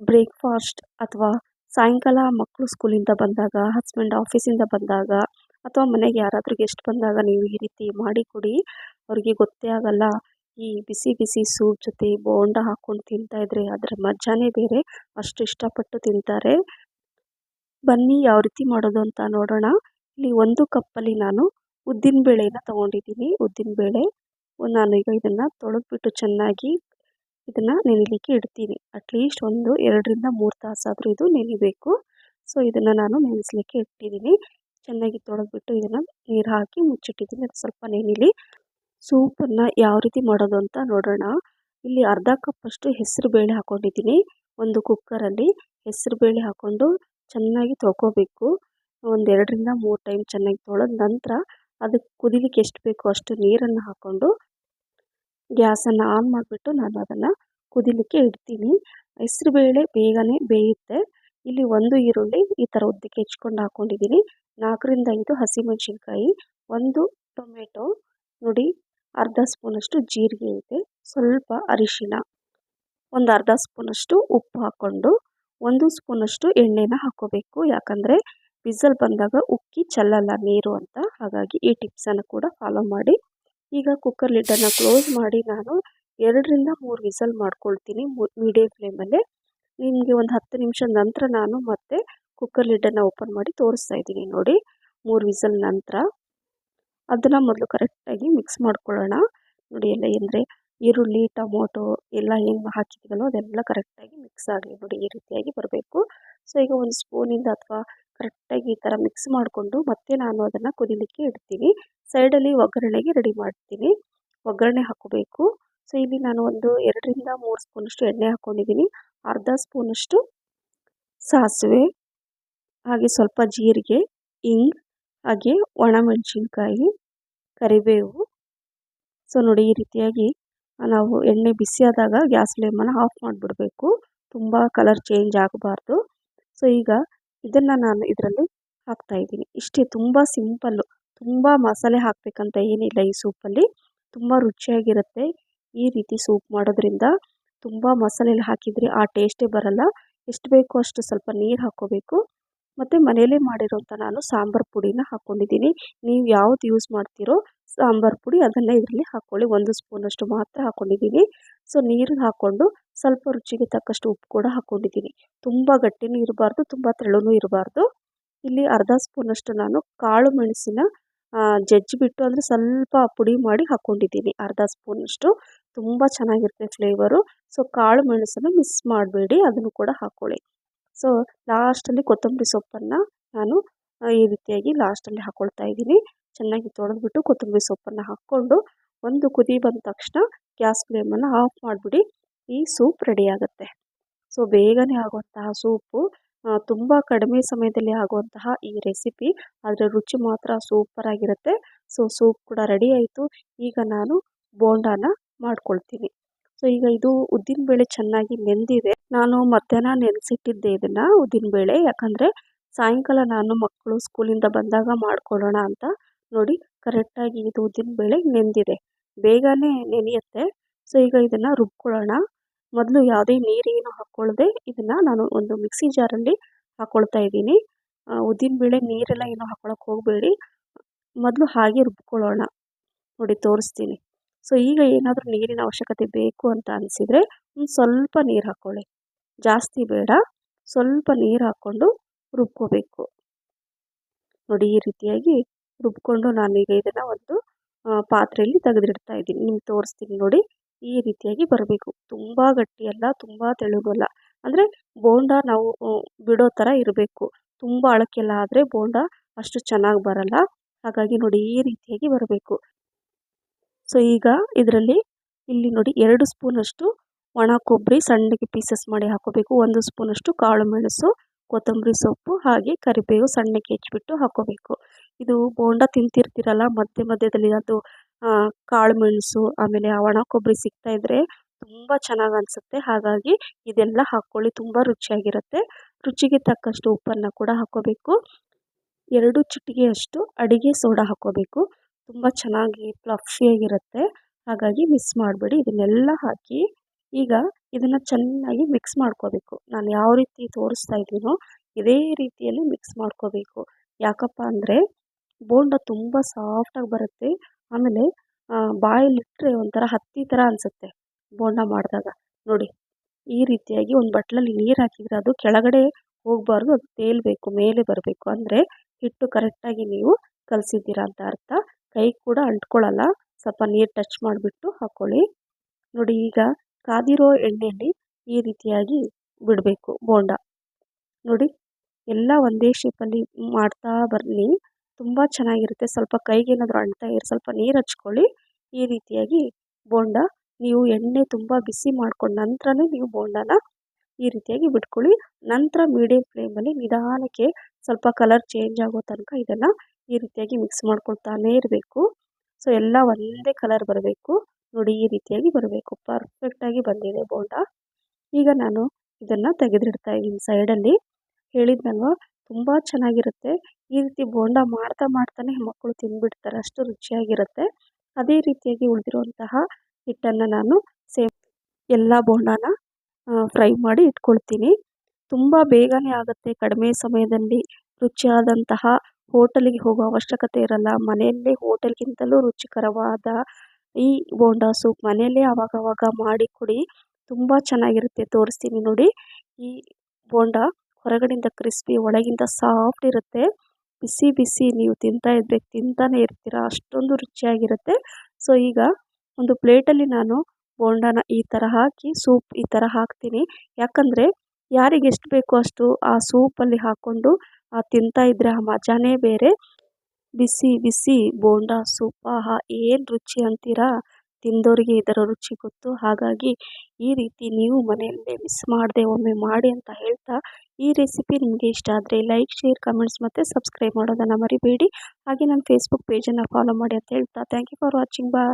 Breakfast ಅಥವಾ ಸಾಯಂಕಾಲ ಮಕ್ಕಳು ಸ್ಕೂಲಿಂದ ಬಂದಾಗ, ಹಸ್ಬೆಂಡ್ ಆಫೀಸಿಂದ ಬಂದಾಗ ಅಥವಾ ಮನೆಗೆ ಯಾರಾದರೂ ಗೆಸ್ಟ್ ಬಂದಾಗ ನೀವು ಈ ರೀತಿ ಮಾಡಿ ಕೊಡಿ. ಅವ್ರಿಗೆ ಗೊತ್ತೇ ಆಗಲ್ಲ. ಈ ಬಿಸಿ ಬಿಸಿ ಸೂಪ್ ಜೊತೆ ಬೋಂಡ ಹಾಕ್ಕೊಂಡು ತಿಂತಾಯಿದ್ರೆ ಅದರ ಮಜಾನೇ ಬೇರೆ. ಅಷ್ಟು ಇಷ್ಟಪಟ್ಟು ತಿಂತಾರೆ. ಬನ್ನಿ, ಯಾವ ರೀತಿ ಮಾಡೋದು ಅಂತ ನೋಡೋಣ. ಇಲ್ಲಿ ಒಂದು ಕಪ್ಪಲ್ಲಿ ನಾನು ಉದ್ದಿನ ಬೇಳೆನ ತೊಗೊಂಡಿದ್ದೀನಿ. ಉದ್ದಿನ ಬೇಳೆ, ನಾನು ಈಗ ಇದನ್ನು ತೊಳೆದ್ಬಿಟ್ಟು ಚೆನ್ನಾಗಿ ಇದನ್ನು ನೆನಿಲಿಕ್ಕೆ ಇಡ್ತೀನಿ. ಅಟ್ಲೀಸ್ಟ್ ಒಂದು ಎರಡರಿಂದ ಮೂರು ತಾಸಾದರೂ ಇದು ನೆನಿಬೇಕು. ಸೊ ಇದನ್ನು ನಾನು ನೆನೆಸ್ಲಿಕ್ಕೆ ಇಟ್ಟಿದ್ದೀನಿ ಚೆನ್ನಾಗಿ ತೊಳೆದ್ಬಿಟ್ಟು ಇದನ್ನು ನೀರು ಹಾಕಿ ಮುಚ್ಚಿಟ್ಟಿದ್ದೀನಿ ಅದು ಸ್ವಲ್ಪ ನೆನಿಲಿ. ಸೂಪನ್ನು ಯಾವ ರೀತಿ ಮಾಡೋದು ಅಂತ ನೋಡೋಣ. ಇಲ್ಲಿ ಅರ್ಧ ಕಪ್ಪಷ್ಟು ಹೆಸರು ಬೇಳೆ ಹಾಕ್ಕೊಂಡಿದ್ದೀನಿ ಒಂದು ಕುಕ್ಕರಲ್ಲಿ ಹೆಸರು ಬೇಳೆ ಹಾಕ್ಕೊಂಡು ಚೆನ್ನಾಗಿ ತೊಳ್ಕೊಬೇಕು. ಒಂದು ಎರಡರಿಂದ ಮೂರು ಟೈಮ್ ಚೆನ್ನಾಗಿ ತೊಳೆದ ನಂತರ ಅದಕ್ಕೆ ಕುದಿಲಿಕ್ಕೆ ಎಷ್ಟು ಬೇಕೋ ಅಷ್ಟು ನೀರನ್ನು ಹಾಕ್ಕೊಂಡು ಗ್ಯಾಸನ್ನು ಆನ್ ಮಾಡಿಬಿಟ್ಟು ನಾನು ಅದನ್ನು ಕುದಿಲಿಕ್ಕೆ ಇಡ್ತೀನಿ. ಹೆಸ್ರು ಬೇಳೆ ಬೇಗನೆ ಬೇಯುತ್ತೆ. ಇಲ್ಲಿ ಒಂದು ಈರುಳ್ಳಿ ಈ ಥರ ಉದ್ದಕ್ಕೆ ಹೆಚ್ಕೊಂಡು ಹಾಕ್ಕೊಂಡಿದ್ದೀನಿ ನಾಲ್ಕರಿಂದ ಐದು ಹಸಿಮೆಣಸಿನ್ಕಾಯಿ, ಒಂದು ಟೊಮೆಟೊ, ನೋಡಿ ಅರ್ಧ ಸ್ಪೂನಷ್ಟು ಜೀರಿಗೆ ಇದೆ. ಸ್ವಲ್ಪ ಅರಿಶಿನ ಒಂದು ಅರ್ಧ ಸ್ಪೂನಷ್ಟು ಉಪ್ಪು ಹಾಕ್ಕೊಂಡು ಒಂದು ಸ್ಪೂನಷ್ಟು ಎಣ್ಣೆನ ಹಾಕ್ಕೋಬೇಕು. ಯಾಕಂದರೆ ಬಿಸಲ್ ಬಂದಾಗ ಉಕ್ಕಿ ಚೆಲ್ಲಲ್ಲ ನೀರು ಅಂತ. ಹಾಗಾಗಿ ಈ ಟಿಪ್ಸನ್ನು ಕೂಡ ಫಾಲೋ ಮಾಡಿ ಈಗ ಕುಕ್ಕರ್ ಲಿಡ್ಡನ್ನು ಕ್ಲೋಸ್ ಮಾಡಿ ನಾನು ಎರಡರಿಂದ ಮೂರು ವಿಸಲ್ ಮಾಡ್ಕೊಳ್ತೀನಿ ಮೀಡಿಯಂ ಫ್ಲೇಮಲ್ಲೇ ನಿಮಗೆ ಒಂದು ಹತ್ತು ನಿಮಿಷದ ನಂತರ ನಾನು ಮತ್ತೆ ಕುಕ್ಕರ್ ಲಿಡ್ಡನ್ನು ಓಪನ್ ಮಾಡಿ ತೋರಿಸ್ತಾ ಇದ್ದೀನಿ ನೋಡಿ. ಮೂರು ವಿಸಲ್ ನಂತರ. ಅದನ್ನು ಮೊದಲು ಕರೆಕ್ಟಾಗಿ ಮಿಕ್ಸ್ ಮಾಡ್ಕೊಳ್ಳೋಣ. ನೋಡಿ ಎಲ್ಲ ಅಂದರೆ ಈರುಳ್ಳಿ, ಟೊಮೊಟೊ ಎಲ್ಲ ಏನು ಹಾಕಿದ್ದೀವಲ್ಲ ಅದೆಲ್ಲ ಕರೆಕ್ಟಾಗಿ ಮಿಕ್ಸ್ ಆಗಲಿ ನೋಡಿ ಈ ರೀತಿಯಾಗಿ ಬರಬೇಕು. ಸೊ ಈಗ ಒಂದು ಸ್ಪೂನಿಂದ ಅಥವಾ ಕರೆಕ್ಟಾಗಿ ಈ ಥರ ಮಿಕ್ಸ್ ಮಾಡಿಕೊಂಡು ಮತ್ತೆ ನಾನು ಅದನ್ನು ಕುದಿಲಿಕ್ಕೆ ಇಡ್ತೀನಿ. ಸೈಡಲ್ಲಿ ಒಗ್ಗರಣೆಗೆ ರೆಡಿ ಮಾಡ್ತೀನಿ. ಒಗ್ಗರಣೆ ಹಾಕೋಬೇಕು. ಸೊ ಇಲ್ಲಿ ನಾನು ಒಂದು ಎರಡರಿಂದ ಮೂರು ಸ್ಪೂನಷ್ಟು ಎಣ್ಣೆ ಹಾಕ್ಕೊಂಡಿದ್ದೀನಿ ಅರ್ಧ ಸ್ಪೂನಷ್ಟು ಸಾಸಿವೆ, ಹಾಗೆ ಸ್ವಲ್ಪ ಜೀರಿಗೆ ಇಂಗ್ ಹಾಗೆ ಒಣಮೆಣಸಿನ್ಕಾಯಿ, ಕರಿಬೇವು. ಸೊ ನೋಡಿ ಈ ರೀತಿಯಾಗಿ ನಾವು ಎಣ್ಣೆ ಬಿಸಿಯಾದಾಗ ಗ್ಯಾಸ್ ಫ್ಲೇಮನ್ನು ಆಫ್ ಮಾಡಿಬಿಡಬೇಕು. ತುಂಬ ಕಲರ್ ಚೇಂಜ್ ಆಗಬಾರ್ದು. ಸೊ ಈಗ ಇದನ್ನು ನಾನು ಇದರಲ್ಲಿ ಹಾಕ್ತಾಯಿದ್ದೀನಿ ಇಷ್ಟೇ, ತುಂಬ ಸಿಂಪಲ್ಲು. ತುಂಬ ಮಸಾಲೆ ಹಾಕಬೇಕಂತ ಏನಿಲ್ಲ ಈ ಸೂಪಲ್ಲಿ. ತುಂಬ ರುಚಿಯಾಗಿರುತ್ತೆ. ಈ ರೀತಿ ಸೂಪ್ ಮಾಡೋದ್ರಿಂದ ತುಂಬ ಮಸಾಲೆ ಹಾಕಿದರೆ ಆ ಟೇಸ್ಟೇ ಬರಲ್ಲ. ಎಷ್ಟು ಬೇಕೋ ಅಷ್ಟು ಸ್ವಲ್ಪ ನೀರು ಹಾಕ್ಕೋಬೇಕು ಮತ್ತು ಮನೆಯಲ್ಲೇ ಮಾಡಿರೋಂಥ ನಾನು ಸಾಂಬಾರು ಪುಡಿನ ಹಾಕ್ಕೊಂಡಿದ್ದೀನಿ ನೀವು ಯಾವ್ದು ಯೂಸ್ ಮಾಡ್ತೀರೋ ಸಾಂಬಾರು ಪುಡಿ ಅದನ್ನು ಇದರಲ್ಲಿ ಹಾಕ್ಕೊಳ್ಳಿ ಒಂದು ಸ್ಪೂನಷ್ಟು ಮಾತ್ರ ಹಾಕ್ಕೊಂಡಿದ್ದೀನಿ ಸೊ ನೀರು ಹಾಕ್ಕೊಂಡು ಸ್ವಲ್ಪ ರುಚಿಗೆ ತಕ್ಕಷ್ಟು ಉಪ್ಪು ಕೂಡ ಹಾಕ್ಕೊಂಡಿದ್ದೀನಿ ತುಂಬ ಗಟ್ಟಿನೂ ಇರಬಾರ್ದು, ತುಂಬ ತೆಳುನೂ ಇರಬಾರ್ದು. ಇಲ್ಲಿ ಅರ್ಧ ಸ್ಪೂನಷ್ಟು ನಾನು ಕಾಳು ಮೆಣಸಿನ ಜಜ್ಜಿಬಿಟ್ಟು ಅಂದರೆ ಸ್ವಲ್ಪ ಪುಡಿ ಮಾಡಿ ಹಾಕ್ಕೊಂಡಿದ್ದೀನಿ ಅರ್ಧ ಸ್ಪೂನಷ್ಟು ತುಂಬ ಚೆನ್ನಾಗಿರುತ್ತೆ ಫ್ಲೇವರು ಸೊ ಕಾಳು ಮೆಣಸನ್ನು ಮಿಸ್ ಮಾಡಬೇಡಿ. ಅದನ್ನು ಕೂಡ ಹಾಕ್ಕೊಳ್ಳಿ ಸೊ ಲಾಸ್ಟಲ್ಲಿ ಕೊತ್ತಂಬರಿ ಸೊಪ್ಪನ್ನು ನಾನು ಈ ರೀತಿಯಾಗಿ ಲಾಸ್ಟಲ್ಲಿ ಹಾಕ್ಕೊಳ್ತಾ ಇದ್ದೀನಿ. ಚೆನ್ನಾಗಿ ತೊಳೆದ್ಬಿಟ್ಟು ಕೊತ್ತಂಬರಿ ಸೊಪ್ಪನ್ನು ಹಾಕ್ಕೊಂಡು ಒಂದು ಕುದಿ ಬಂದ ತಕ್ಷಣ ಗ್ಯಾಸ್ ಫ್ಲೇಮನ್ನು ಆಫ್ ಮಾಡಿಬಿಡಿ. ಈ ಸೂಪ್ ರೆಡಿ ಆಗುತ್ತೆ. ಸೊ ಬೇಗನೆ ಆಗುವಂತಹ ಸೂಪು ತುಂಬ ಕಡಿಮೆ ಸಮಯದಲ್ಲಿ ಆಗುವಂತಹ ಈ ರೆಸಿಪಿ ಅದರ ರುಚಿ ಮಾತ್ರ ಸೂಪರಾಗಿರುತ್ತೆ ಸೊ ಸೂಪ್ ಕೂಡ ರೆಡಿ ಆಯಿತು. ಈಗ ನಾನು ಬೋಂಡಾನ ಮಾಡ್ಕೊಳ್ತೀನಿ. ಸೊ ಈಗ ಇದು ಉದ್ದಿನಬೇಳೆ ಚೆನ್ನಾಗಿ ನೆಂದಿದೆ. ನಾನು ಮಧ್ಯಾಹ್ನ ನೆನೆಸಿಟ್ಟಿದ್ದೆ ಇದನ್ನು ಉದ್ದಿನಬೇಳೆ ಯಾಕಂದರೆ ಸಾಯಂಕಾಲ ನಾನು ಮಕ್ಕಳು ಸ್ಕೂಲಿಂದ ಬಂದಾಗ ಮಾಡ್ಕೊಳ್ಳೋಣ ಅಂತ ನೋಡಿ ಕರೆಕ್ಟಾಗಿ ಇದು ಉದ್ದಿನಬೇಳೆ ನೆಂದಿದೆ. ಬೇಗನೆ ನೆನೆಯುತ್ತೆ. ಸೊ ಈಗ ಇದನ್ನು ರುಬ್ಕೊಳ್ಳೋಣ. ಮೊದಲು ಯಾವುದೇ ನೀರೇನು ಹಾಕ್ಕೊಳ್ಳದೆ ಇದನ್ನು ನಾನು ಒಂದು ಮಿಕ್ಸಿ ಜಾರಲ್ಲಿ ಹಾಕ್ಕೊಳ್ತಾ ಇದ್ದೀನಿ. ಉದ್ದಿನಬೇಳೆ ನೀರೆಲ್ಲ ಏನು ಹಾಕ್ಕೊಳಕ್ಕೆ ಹೋಗಬೇಡಿ. ಮೊದಲು ಹಾಗೆ ರುಬ್ಕೊಳ್ಳೋಣ. ನೋಡಿ, ತೋರಿಸ್ತೀನಿ. ಸೊ, ಈಗ ಏನಾದರೂ ನೀರಿನ ಅವಶ್ಯಕತೆ ಬೇಕು ಅಂತ ಅನಿಸಿದರೆ ಒಂದು ಸ್ವಲ್ಪ ನೀರು ಹಾಕ್ಕೊಳ್ಳಿ ಜಾಸ್ತಿ ಬೇಡ. ಸ್ವಲ್ಪ ನೀರು ಹಾಕ್ಕೊಂಡು ರುಬ್ಕೋಬೇಕು. ನೋಡಿ, ಈ ರೀತಿಯಾಗಿ ರುಬ್ಕೊಂಡು ನಾನೀಗ ಇದನ್ನು ಒಂದು ಪಾತ್ರೆಯಲ್ಲಿ ತೆಗೆದಿಡ್ತಾ ಇದ್ದೀನಿ. ನಿಮ್ಗೆ ತೋರಿಸ್ತೀನಿ ನೋಡಿ. ಈ ರೀತಿಯಾಗಿ ಬರಬೇಕು. ತುಂಬ ಗಟ್ಟಿಯಲ್ಲ ತುಂಬ ತೆಳುಗಲ್ಲ ಅಂದರೆ ಬೋಂಡ ನಾವು ಬಿಡೋ ಥರ ಇರಬೇಕು. ತುಂಬ ಅಳಕೆಲ್ಲ ಆದರೆ ಬೋಂಡ ಅಷ್ಟು ಚೆನ್ನಾಗಿ ಬರಲ್ಲ. ಹಾಗಾಗಿ ನೋಡಿ ಈ ರೀತಿಯಾಗಿ ಬರಬೇಕು. ಸೊ ಈಗ ಇದರಲ್ಲಿ ಇಲ್ಲಿ ನೋಡಿ ಎರಡು ಸ್ಪೂನಷ್ಟು ಒಣ ಕೊಬ್ಬರಿ ಸಣ್ಣಗೆ ಪೀಸಸ್ ಮಾಡಿ ಹಾಕೋಬೇಕು. ಒಂದು ಸ್ಪೂನಷ್ಟು ಕಾಳು ಮೆಣಸು ಕೊತ್ತಂಬರಿ ಸೊಪ್ಪು ಹಾಗೆ ಕರಿಬೇವು ಸಣ್ಣಕ್ಕೆ ಹೆಚ್ಚಿಬಿಟ್ಟು ಹಾಕೋಬೇಕು. ಇದು ಬೋಂಡ ತಿಂತಿರ್ತೀರಲ್ಲ, ಮಧ್ಯ ಮಧ್ಯದಲ್ಲಿ ಅದು ಕಾಳು ಮೆಣಸು, ಆಮೇಲೆ ಒಣ ಕೊಬ್ಬರಿ ಸಿಗ್ತಾ ಇದ್ದರೆ ತುಂಬ ಚೆನ್ನಾಗಿ ಅನಿಸುತ್ತೆ. ಹಾಗಾಗಿ ಇದೆಲ್ಲ ಹಾಕ್ಕೊಳ್ಳಿ ತುಂಬ ರುಚಿಯಾಗಿರುತ್ತೆ. ರುಚಿಗೆ ತಕ್ಕಷ್ಟು ಉಪ್ಪನ್ನು ಕೂಡ ಹಾಕ್ಕೋಬೇಕು ಎರಡು ಚಿಟಿಗೆಯಷ್ಟು ಅಡಿಗೆ ಸೋಡಾ ಹಾಕ್ಕೋಬೇಕು ತುಂಬ ಚೆನ್ನಾಗಿ ಫ್ಲಫಿಯಾಗಿರುತ್ತೆ ಹಾಗಾಗಿ ಮಿಕ್ಸ್ ಮಾಡಬೇಡಿ, ಇದನ್ನೆಲ್ಲ ಹಾಕಿ ಈಗ ಇದನ್ನು ಚೆನ್ನಾಗಿ ಮಿಕ್ಸ್ ಮಾಡ್ಕೋಬೇಕು. ನಾನು ಯಾವ ರೀತಿ ತೋರಿಸ್ತಾ ಇದ್ದೀನೋ ಇದೇ ರೀತಿಯಲ್ಲಿ ಮಿಕ್ಸ್ ಮಾಡ್ಕೋಬೇಕು. ಯಾಕಪ್ಪ ಅಂದರೆ ಬೋಂಡ ತುಂಬ ಸಾಫ್ಟಾಗಿ ಬರುತ್ತೆ. ಆಮೇಲೆ ಬಾಯಲ್ಲಿಟ್ಟರೆ ಒಂಥರ ಹತ್ತಿ ಥರ ಅನಿಸುತ್ತೆ ಬೋಂಡ ಮಾಡಿದಾಗ. ನೋಡಿ, ಈ ರೀತಿಯಾಗಿ ಒಂದು ಬಟ್ಲಲ್ಲಿ ನೀರು ಹಾಕಿದರೆ ಅದು ಕೆಳಗಡೆ ಹೋಗಬಾರ್ದು, ಅದು ತೇಲಬೇಕು, ಮೇಲೆ ಬರಬೇಕು. ಅಂದರೆ ಹಿಟ್ಟು ಕರೆಕ್ಟಾಗಿ ನೀವು ಕಲಸಿದ್ದೀರ ಅಂತ ಅರ್ಥ. ಕೈ ಕೂಡ ಅಂಟ್ಕೊಳ್ಳಲ್ಲ, ಸ್ವಲ್ಪ ನೀರು ಟಚ್ ಮಾಡಿಬಿಟ್ಟು ಹಾಕ್ಕೊಳ್ಳಿ ನೋಡಿ, ಈಗ ಕಾದಿರೋ ಎಣ್ಣೆಯಲ್ಲಿ ಈ ರೀತಿಯಾಗಿ ಬಿಡಬೇಕು ಬೋಂಡ. ನೋಡಿ, ಎಲ್ಲ ಒಂದೇ ಶೇಪಲ್ಲಿ ಮಾಡ್ತಾ ಬರಲಿ ತುಂಬ ಚೆನ್ನಾಗಿರುತ್ತೆ. ಸ್ವಲ್ಪ ಕೈಗೇನಾದರೂ ಅಂಟ್ತಾ ಇರೋ, ಸ್ವಲ್ಪ ನೀರು ಹಚ್ಕೊಳ್ಳಿ. ಈ ರೀತಿಯಾಗಿ ಬೋಂಡ ನೀವು ಎಣ್ಣೆ ತುಂಬ ಬಿಸಿ ಮಾಡ್ಕೊಂಡ ನಂತರನೇ ನೀವು ಬೋಂಡನ ಈ ರೀತಿಯಾಗಿ ಬಿಟ್ಕೊಳ್ಳಿ. ನಂತರ ಮೀಡಿಯಂ ಫ್ಲೇಮಲ್ಲಿ ನಿಧಾನಕ್ಕೆ ಸ್ವಲ್ಪ ಕಲರ್ ಚೇಂಜ್ ಆಗೋ ತನಕ ಇದನ್ನು ಈ ರೀತಿಯಾಗಿ ಮಿಕ್ಸ್ ಮಾಡ್ಕೊಳ್ತಾನೇ ಇರಬೇಕು. ಸೊ ಎಲ್ಲ ಒಂದೇ ಕಲರ್ ಬರಬೇಕು. ನೋಡಿ, ಈ ರೀತಿಯಾಗಿ ಬರಬೇಕು. ಪರ್ಫೆಕ್ಟಾಗಿ ಬಂದಿದೆ ಬೋಂಡ. ಈಗ ನಾನು ಇದನ್ನು ತೆಗೆದಿಡ್ತಾ ಇದ್ದೀನಿ ಸೈಡಲ್ಲಿ ಹೇಳಿದ್ನಲ್ವ? ತುಂಬ ಚೆನ್ನಾಗಿರುತ್ತೆ. ಈ ರೀತಿ ಬೋಂಡ ಮಾಡ್ತಾ ಮಾಡ್ತಾನೆ ಮಕ್ಕಳು ತಿಂದುಬಿಡ್ತಾರೆ ಅಷ್ಟು ರುಚಿಯಾಗಿರುತ್ತೆ. ಅದೇ ರೀತಿಯಾಗಿ ಉಳಿದಿರುವಂತಹ ಹಿಟ್ಟನ್ನು ನಾನು ಸೇಮ್ ಎಲ್ಲ ಬೋಂಡಾನ ಫ್ರೈ ಮಾಡಿ ಇಟ್ಕೊಳ್ತೀನಿ. ತುಂಬ ಬೇಗನೆ ಆಗುತ್ತೆ. ಕಡಿಮೆ ಸಮಯದಲ್ಲಿ ರುಚಿಯಾದಂತಹ ಹೋಟೆಲಿಗೆ ಹೋಗೋ ಅವಶ್ಯಕತೆ ಇರಲ್ಲ. ಮನೆಯಲ್ಲೇ ಹೋಟೆಲ್ಗಿಂತಲೂ ರುಚಿಕರವಾದ ಈ ಬೋಂಡ ಸೂಪ್ ಮನೆಯಲ್ಲೇ ಆವಾಗವಾಗ ಮಾಡಿ ಕೊಡಿ. ತುಂಬ ಚೆನ್ನಾಗಿರುತ್ತೆ. ತೋರಿಸ್ತೀನಿ ನೋಡಿ. ಈ ಬೋಂಡ ಹೊರಗಡೆಯಿಂದ ಕ್ರಿಸ್ಪಿ ಒಳಗಿಂದ ಸಾಫ್ಟ್ ಇರುತ್ತೆ. ಬಿಸಿ ಬಿಸಿ ನೀವು ತಿಂತಾ ಇದ್ದರೆ ತಿಂತಾನೆ ಇರ್ತೀರ, ಅಷ್ಟೊಂದು ರುಚಿಯಾಗಿರುತ್ತೆ. ಸೊ ಈಗ ಒಂದು ಪ್ಲೇಟಲ್ಲಿ ನಾನು ಬೋಂಡಾನ ಈ ಥರ ಹಾಕಿ ಸೂಪ್ ಈ ಥರ ಹಾಕ್ತೀನಿ. ಯಾಕಂದರೆ ಯಾರಿಗೆ ಎಷ್ಟು ಬೇಕೋ ಅಷ್ಟು ಆ ಸೂಪಲ್ಲಿ ಹಾಕ್ಕೊಂಡು ತಿಂತಾ ಇದ್ದರೆ ಆ ಮಜಾನೇ ಬೇರೆ. ಬಿಸಿ ಬಿಸಿ ಬೋಂಡ ಸೂಪ್ ಆಹಾ, ಏನು ರುಚಿ ಅಂತೀರಾ? ತಿಂದವರಿಗೆ ಇದರ ರುಚಿ ಗೊತ್ತು. ಹಾಗಾಗಿ ಈ ರೀತಿ ನೀವು ಮನೆಯಲ್ಲೇ ಮಿಸ್ ಮಾಡದೆ ಒಮ್ಮೆ ಮಾಡಿ ಅಂತ ಹೇಳ್ತಾ ಈ ರೆಸಿಪಿ ನಿಮಗೆ ಇಷ್ಟ ಆದರೆ ಲೈಕ್ ಶೇರ್ ಕಮೆಂಟ್ಸ್ ಮತ್ತು ಸಬ್ಸ್ಕ್ರೈಬ್ ಮಾಡೋದನ್ನು ಮರಿಬೇಡಿ. ಹಾಗೆ ನನ್ನ ಫೇಸ್ಬುಕ್ ಪೇಜನ್ನು ಫಾಲೋ ಮಾಡಿ ಅಂತ ಹೇಳ್ತಾ. Thank you for watching bye